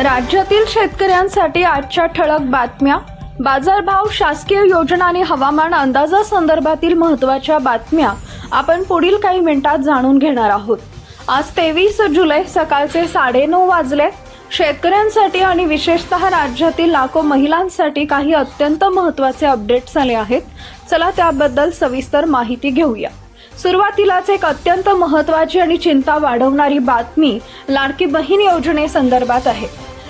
राज्यातील शेतकऱ्यांसाठी आजच्या ठळक बातम्या. बाजारभाव शासकीय योजना आणि हवामान अंदाजासंदर्भातील महत्त्वाच्या बातम्या आपण पुढील काही मिनिटात जाणून घेणार आहोत. आज तेवीस जुलै सकाळचे साडेनऊ वाजले. शेतकऱ्यांसाठी आणि विशेषतः राज्यातील लाखो महिलांसाठी काही अत्यंत महत्त्वाचे अपडेट्स आले आहेत. चला त्याबद्दल सविस्तर माहिती घेऊया. सुरुवातीलाच एक अत्यंत महत्त्वाची आणि चिंता वाढवणारी बातमी लाडकी बहीण योजनेसंदर्भात आहे.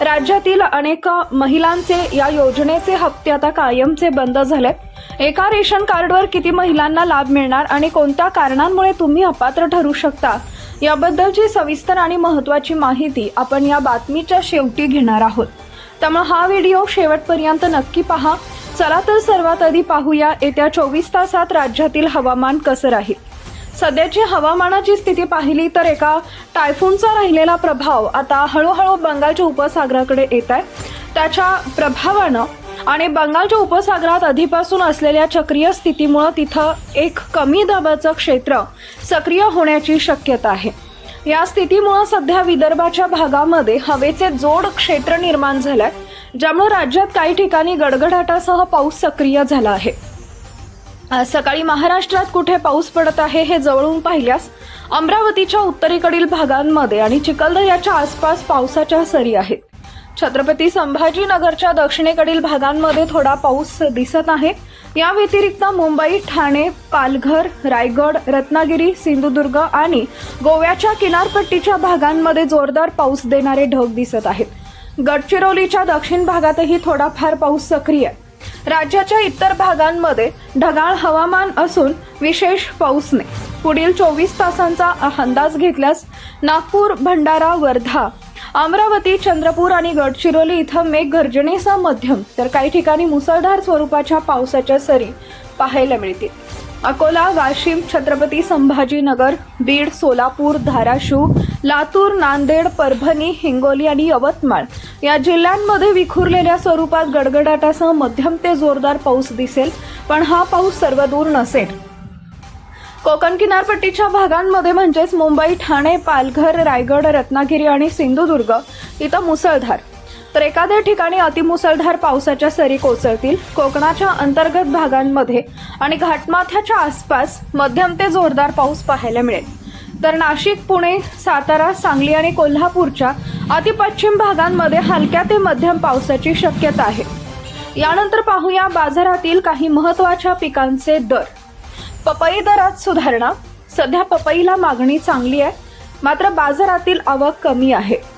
राज्यातील अनेक महिलांचे या योजनेचे हप्ते आता कायमचे बंद झालेत. एका रेशन कार्डवर किती महिलांना लाभ मिळणार आणि कोणत्या कारणांमुळे तुम्ही अपात्र ठरू शकता? याबद्दलची सविस्तर आणि महत्त्वाची माहिती आपण या बातमीच्या शेवटी घेणार आहोत. त्यामुळे हा व्हिडिओ शेवटपर्यंत नक्की पहा. चला तर सर्वात आधी पाहूया येत्या चोवीस तासात राज्यातील हवामान कसं राहील. सध्याची हवामानाची स्थिती पाहिली तर एका टायफूनचा राहिलेला प्रभाव आता हळूहळू बंगालच्या उपसागराकडे येत आहे. त्याच्या प्रभावानं आणि बंगालच्या उपसागरात आधीपासून असलेल्या चक्रीय स्थितीमुळं तिथं एक कमी दाबाचं क्षेत्र सक्रिय होण्याची शक्यता आहे. या स्थितीमुळं सध्या विदर्भाच्या भागामध्ये हवेचे जोड क्षेत्र निर्माण झालंय ज्यामुळे राज्यात काही ठिकाणी गडगडाटासह पाऊस सक्रिय झाला आहे. सकाळी महाराष्ट्रात कुठे पाऊस पडत आहे हे जवळून पाहिल्यास अमरावतीच्या उत्तरेकडील भागांमध्ये आणि चिखलदऱ्याच्या आसपास पावसाच्या सरी आहेत. छत्रपती संभाजीनगरच्या दक्षिणेकडील भागांमध्ये थोडा पाऊस दिसत आहे. या व्यतिरिक्त मुंबई ठाणे पालघर रायगड रत्नागिरी सिंधुदुर्ग आणि गोव्याच्या किनारपट्टीच्या भागांमध्ये जोरदार पाऊस देणारे ढग दिसत आहेत. गडचिरोलीच्या दक्षिण भागातही थोडाफार पाऊस सक्रिय आहे. राज्याच्या इतर भागांमध्ये ढगाळ हवामान असून विशेष पाऊस नाही. पुढील चोवीस तासांचा अंदाज घेतल्यास नागपूर भंडारा वर्धा अमरावती चंद्रपूर आणि गडचिरोली इथं मेघगर्जनेसह मध्यम. तर काही ठिकाणी मुसळधार स्वरूपाच्या पावसाच्या सरी पाहायला मिळतील. अकोला वाशिम छत्रपती संभाजीनगर बीड सोलापूर धाराशिव लातूर नांदेड परभणी हिंगोली आणि यवतमाळ या जिल्ह्यांमध्ये विखुरलेल्या स्वरूपात गडगडाटासह मध्यम ते जोरदार पाऊस दिसेल पण हा पाऊस सर्वदूर नसेल. कोकण किनारपट्टीच्या भागांमध्ये म्हणजेच मुंबई ठाणे पालघर रायगड रत्नागिरी आणि सिंधुदुर्ग इथं मुसळधार. तर एखाद्या ठिकाणी अतिमुसळधार पावसाच्या सरी कोसळतील कोकणाच्या अंतर्गत भागांमध्ये आणि घाटमाथ्याच्या आसपास मध्यम ते जोरदार पाऊस पाहायला मिळेल. तर नाशिक पुणे सातारा सांगली आणि कोल्हापूरच्या अतिपश्चिम भागांमध्ये हलक्या ते मध्यम पावसाची शक्यता आहे. यानंतर पाहूया बाजारातील काही महत्त्वाच्या पिकांचे दर. पपई दरात सुधारणा. सध्या पपईला मागणी चांगली आहे. मात्र बाजारातील आवक कमी आहे.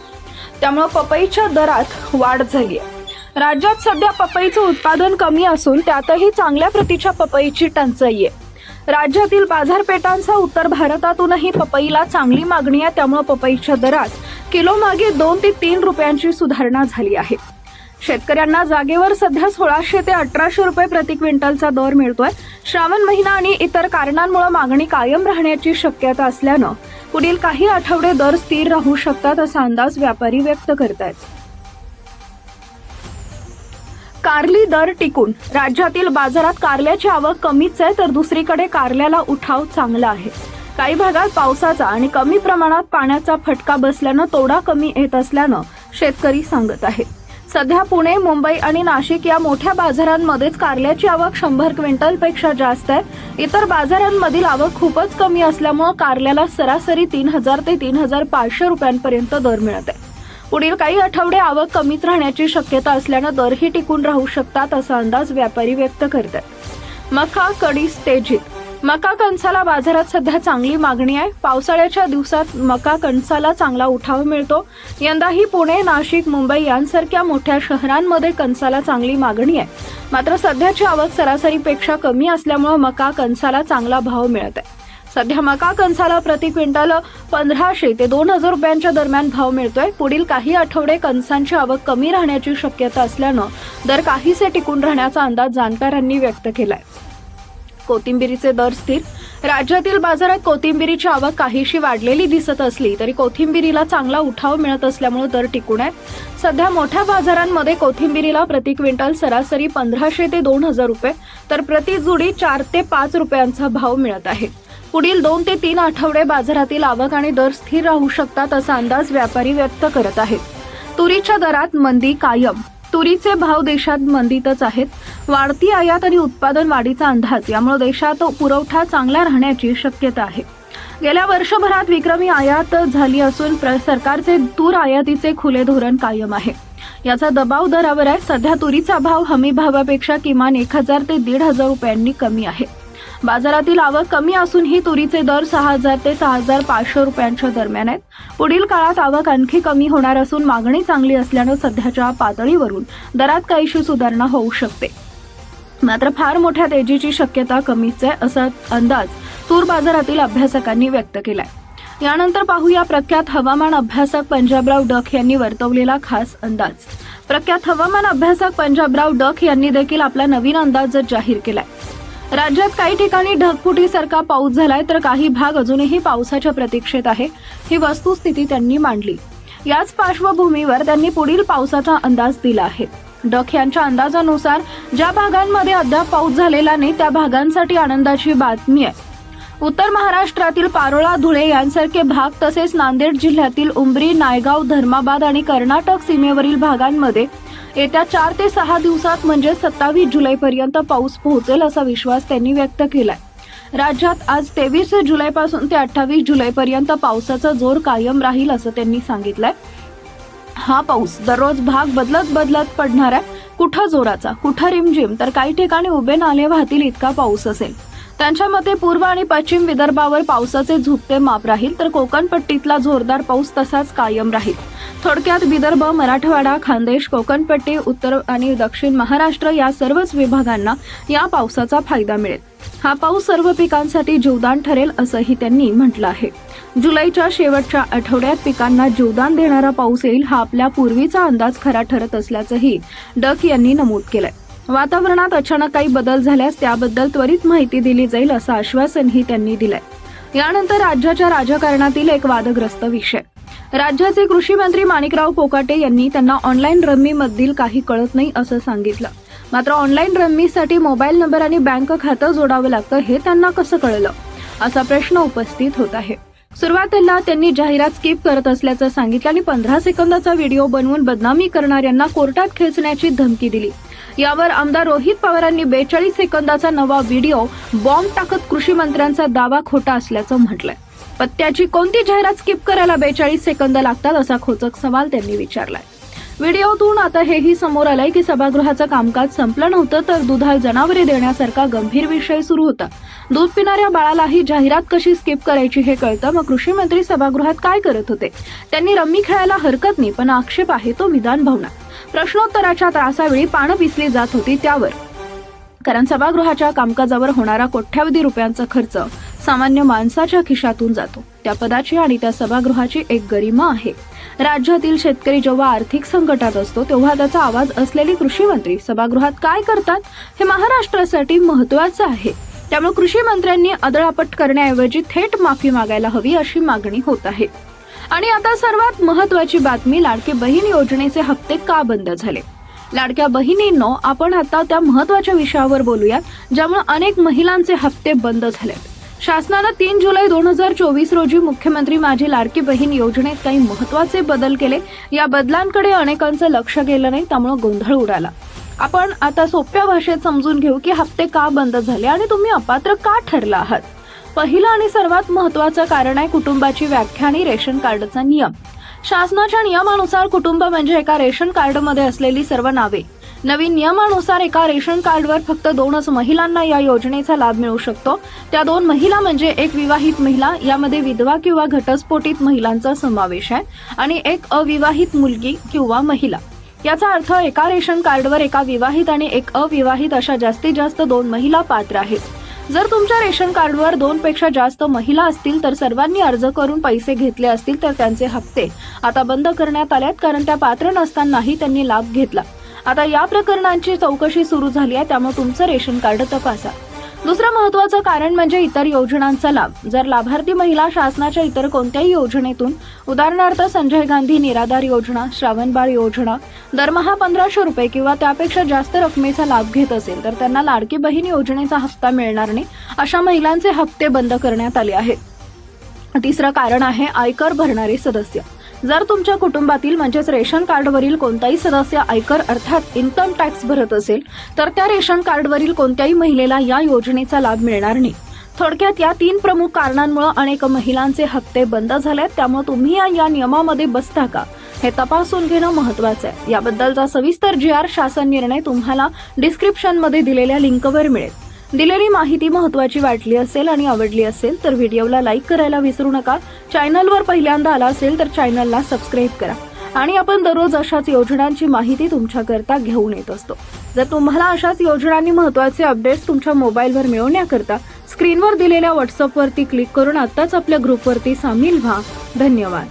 त्यामुळं पपईच्या दरात वाढ झाली आहे. राज्यात सध्या पपईचं उत्पादन कमी असून त्यातही चांगल्या प्रतीच्या पपईची टंचाई आहे. राज्यातील बाजारपेठांचा उत्तर भारतातूनही पपईला चांगली मागणी आहे त्यामुळं पपईच्या दरात किलो मागे दोन ते तीन रुपयांची सुधारणा झाली आहे. शेतकऱ्यांना जागेवर सध्या सोळाशे ते अठराशे रुपये प्रति क्विंटलचा दर मिळतोय. श्रावण महिना आणि इतर कारणांमुळे मागणी कायम राहण्याची शक्यता असल्यानं पुढील काही आठवडे दर स्थिर राहू शकतात असा अंदाज व्यापारी व्यक्त करतायत. कारली दर टिकून राज्यातील बाजारात कारल्याची आवक कमीच आहे तर दुसरीकडे कारल्याला उठाव चांगला आहे. काही भागात पावसाचा आणि कमी प्रमाणात पाण्याचा फटका बसल्यानं तोडा कमी येत असल्यानं शेतकरी सांगत आहेत. सध्या पुणे मुंबई आणि नाशिक या मोठ्या बाजारांमध्येच कारल्याची आवक शंभर क्विंटलपेक्षा जास्त आहे. इतर बाजारांमधील आवक खूपच कमी असल्यामुळे कारल्याला सरासरी तीन हजार ते तीन हजार पाचशे रुपयांपर्यंत दर मिळत आहे. पुढील काही आठवडे आवक कमीच राहण्याची शक्यता असल्यानं दरही टिकून राहू शकतात असा अंदाज व्यापारी व्यक्त करतात मका कडी स्टेजित मका कणसाला बाजारात सध्या चांगली मागणी आहे. पावसाळ्याच्या दिवसात मका कणसाला चांगला उठाव मिळतो. यंदाही पुणे नाशिक मुंबई यांसारख्या मोठ्या शहरांमध्ये कणसाला चांगली मागणी आहे. मात्र सध्याची आवक सरासरीपेक्षा कमी असल्यामुळे मका कणसाला चांगला भाव मिळत आहे. सध्या मका कणसाला प्रति क्विंटल पंधराशे ते दोन हजार रुपयांच्या दरम्यान भाव मिळतोय. पुढील काही आठवडे कणसांची आवक कमी राहण्याची शक्यता असल्यानं दर काहीसे टिकून राहण्याचा अंदाज जाणकारांनी व्यक्त केलाय. कोथिंबिरीचे दर स्थिर. राज्यातील बाजारात कोथिंबिरीची आवक काहीशी वाढलेली दिसत असली तरी कोथिंबिरीला चांगला उठाव मिळत असल्यामुळे दर टिकून आहे. सध्या मोठ्या बाजारांमध्ये कोथिंबिरीला प्रति क्विंटल सरासरी पंधराशे ते दोन हजार रुपये तर प्रति जुडी चार ते पाच रुपयांचा भाव मिळत आहे. पुढील दोन ते तीन आठवडे बाजारातील आवक आणि दर स्थिर राहू शकतात असा अंदाज व्यापारी व्यक्त करत आहेत. तुरीच्या दरात मंदी कायम. तुरीचे भाव देशात मंदीतच आहेत. वाढती आयात आणि उत्पादन वाढीचा अंदाज. यामुळे देशात पुरवठा चांगला राहण्याची शक्यता आहे. गेल्या वर्षभरात विक्रमी आयात झाली असून प्र- सरकारचे तूर आयातीचे खुले धोरण कायम आहे. याचा दबाव दरावर आहे. सध्या तुरीचा भाव हमी भावापेक्षा किमान एक हजार ते दीड हजार रुपयांनी कमी आहे. बाजारातील आवक कमी असूनही तुरीचे दर सहा हजार ते सहा हजार पाचशे रुपयांच्या दरम्यान आहेत. पुढील काळात आवक आणखी कमी होणार असून मागणी चांगली असल्यानं सध्याच्या पातळीवरून दरात काहीशी सुधारणा होऊ शकते. मात्र फार मोठ्या तेजीची शक्यता कमीच आहे असा अंदाज तूर बाजारातील अभ्यासकांनी व्यक्त केलाय. यानंतर पाहूया प्रख्यात हवामान अभ्यासक पंजाबराव डक यांनी वर्तवलेला खास अंदाज. प्रख्यात हवामान अभ्यासक पंजाबराव डक यांनी देखील आपला नवीन अंदाज जाहीर केलाय. राज्यात काही ठिकाणी ढगफुटीसारखा पाऊस झालाय तर काही भाग अजूनही पावसाच्या प्रतीक्षेत आहे ही वस्तुस्थिती त्यांनी मांडली. याच पार्श्वभूमीवर त्यांनी पुढील पावसाचा अंदाज दिला आहे. डक यांच्या अंदाजानुसार ज्या भागांमध्ये अद्याप पाऊस झालेला नाही त्या भागांसाठी आनंदाची बातमी आहे. उत्तर महाराष्ट्रातील पारोळा धुळे यांसारखे भाग तसेच नांदेड जिल्ह्यातील उमरी नायगाव धर्माबाद आणि कर्नाटक सीमेवरील भागांमध्ये येत्या चार ते सहा दिवसात म्हणजे सत्तावीस जुलैपर्यंत पाऊस पोहोचेल असा विश्वास त्यांनी व्यक्त केलाय. राज्यात आज तेवीस जुलैपासून ते अठ्ठावीस जुलैपर्यंत पावसाचा जोर कायम राहील असं त्यांनी सांगितलंय. हा पाऊस दररोज भाग बदलत बदलत पडणार आहे कुठं जोराचा कुठं रिमझिम तर काही ठिकाणी उभे नाले वाहतील इतका पाऊस असेल. त्यांच्या मते पूर्व आणि पश्चिम विदर्भावर पावसाचे झुकते माप राहील तर कोकण पट्टीतला जोरदार पाऊस तसाच कायम राहील. थोडक्यात विदर्भ मराठवाडा खानदेश कोकणपट्टी उत्तर आणि दक्षिण महाराष्ट्र या सर्वच विभागांना या पावसाचा फायदा मिळेल. हा पाऊस सर्व पिकांसाठी जीवदान ठरेल असंही त्यांनी म्हटलं आहे. जुलैच्या शेवटच्या आठवड्यात पिकांना जीवदान देणारा पाऊस येईल हा आपल्या पूर्वीचा अंदाज खरा ठरत असल्याचंही डक यांनी नमूद केलंय. वातावरणात अचानक काही बदल झाल्यास त्याबद्दल त्वरित माहिती दिली जाईल असं आश्वासनही त्यांनी दिलंय. यानंतर राज्याच्या राजकारणातील एक वादग्रस्त विषय. राज्याचे कृषी मंत्री माणिकराव कोकाटे यांनी त्यांना ऑनलाईन रम्मीमधील काही कळत नाही असं सांगितलं. मात्र ऑनलाईन रम्मीसाठी मोबाईल नंबर आणि बँक खातं जोडावं लागतं हे त्यांना कसं कळलं? असा प्रश्न उपस्थित होत आहे. सुरुवातीला त्यांनी जाहिरात स्किप करत असल्याचं सांगितलं आणि पंधरा सेकंदाचा व्हिडिओ बनवून बदनामी करणाऱ्यांना कोर्टात खेचण्याची धमकी दिली. यावर आमदार रोहित पवारांनी बेचाळीस सेकंदाचा नवा व्हिडिओ बॉम्ब टाकत कृषी मंत्र्यांचा दावा खोटा असल्याचं म्हटलंय. पत्त्याची कोणती जाहिरात स्किप करायला बेचाळीस सेकंद लागतात असा खोचक सवाल त्यांनी विचारलाय. व्हिडिओतून आता हेही समोर आलंय की सभागृहाचं कामकाज संपलं नव्हतं तर दुधाळ जनावरे देण्यासारखा गंभीर विषय सुरू होता. दूध पिणाऱ्या बाळालाही जाहिरात कशी स्किप करायची हे कळतं. मग कृषी मंत्री सभागृहात काय करत होते? त्यांनी रम्मी खेळायला हरकत नाही पण आक्षेप आहे तो विधान भवनात प्रश्नोत्तराच्या त्रासावेळी पानं पिसली जात होती त्यावर. कारण सभागृहाच्या कामकाजावर होणारा कोट्यावधी रुपयांचा खर्च सामान्य माणसाच्या खिशातून जातो. त्या पदाची आणि त्या सभागृहाची एक गरिमा आहे. राज्यातील शेतकरी जेव्हा आर्थिक संकटात असतो तेव्हा त्याचा आवाज असलेले कृषी मंत्री सभागृहात काय करतात हे महाराष्ट्रासाठी महत्वाचं आहे. त्यामुळे कृषी मंत्र्यांनी अदळापट करण्याऐवजी थेट माफी मागायला हवी अशी मागणी होत आहे. आणि आता सर्वात महत्वाची बातमी लाडकी बहीण योजनेचे हप्ते का बंद झाले? लाडक्या बहिणींनो आपण आता त्या महत्त्वाच्या विषयावर बोलूयात ज्यामुळे अनेक महिलांचे हप्ते बंद झालेत. शासनानं तीन जुलै दोन हजार चोवीस रोजी मुख्यमंत्री माझी लाडकी बहीण योजनेत काही महत्त्वाचे बदल केले. या बदलांकडे अनेकांचं लक्ष गेलं नाही त्यामुळे गोंधळ उडाला. आपण आता सोप्या भाषेत समजून घेऊ की हप्ते का बंद झाले आणि तुम्ही अपात्र का ठरला आहात? पहिलं आणि सर्वात महत्वाचं कारण आहे कुटुंबाची व्याख्या आणि रेशन कार्डचा नियम. शासनाच्या नियमानुसार कुटुंब म्हणजे एका रेशन कार्डमध्ये असलेली सर्व नावे. नवीन नियमानुसार एका रेशन कार्डवर फक्त दोनच महिलांना या योजनेचा लाभ मिळू शकतो. त्या दोन महिला म्हणजे एक विवाहित महिला यामध्ये विधवा किंवा घटस्फोटित महिलांचा समावेश आहे आणि एक अविवाहित मुलगी किंवा महिला. याचा अर्थ एका रेशन कार्डवर एका विवाहित आणि एक अविवाहित अशा जास्तीत जास्त दोन महिला पात्र आहेत. जर तुमच्या रेशन कार्डवर दोन पेक्षा जास्त महिला असतील तर सर्वांनी अर्ज करून पैसे घेतले असतील तर त्यांचे हप्ते आता बंद करण्यात आल्यात कारण त्या पात्र नसतानाही त्यांनी लाभ घेतला. आता या प्रकरणांची चौकशी सुरू झाली आहे त्यामुळे तुमचं रेशन कार्ड तपासा. दुसरं महत्वाचं कारण म्हणजे इतर योजनांचा लाभ. जर लाभार्थी महिला शासनाच्या इतर कोणत्याही योजनेतून उदाहरणार्थ संजय गांधी निराधार योजना श्रावणबाळ योजना दरमहा पंधराशे रुपये किंवा त्यापेक्षा जास्त रकमेचा लाभ घेत असेल तर त्यांना लाडकी बहीण योजनेचा हप्ता मिळणार नाही अशा महिलांचे हप्ते बंद करण्यात आले आहेत. तिसरं कारण आहे आयकर भरणारे सदस्य. जर तुमच्या कुटुंबातील म्हणजेच रेशन कार्डवरील कोणताही सदस्य आयकर अर्थात इन्कम टॅक्स भरत असेल तर त्या रेशन कार्डवरील कोणत्याही महिलेला या योजनेचा लाभ मिळणार नाही. थोडक्यात या तीन प्रमुख कारणांमुळे अनेक महिलांचे हप्ते बंद झालेत त्यामुळे तुम्ही या- या नियमामध्ये बसता का? हे तपासून घेणं महत्वाचं आहे. याबद्दलचा सविस्तर जी आर शासन निर्णय तुम्हाला डिस्क्रिप्शनमध्ये दिलेल्या लिंकवर मिळेल. दिलेली माहिती महत्वाची वाटली असेल आणि आवडली असेल तर व्हिडिओला लाईक करायला विसरू नका. चॅनलवर पहिल्यांदा आला असेल तर चॅनलला सबस्क्राईब करा. आणि आपण दररोज अशाच योजनांची माहिती तुमच्याकरता घेऊन येत असतो. जर तुम्हाला अशाच योजनांनी महत्त्वाचे अपडेट्स तुमच्या मोबाईलवर मिळवण्याकरता स्क्रीनवर दिलेल्या व्हॉट्सअपवरती क्लिक करून आत्ताच आपल्या ग्रुपवरती सामील व्हा. धन्यवाद.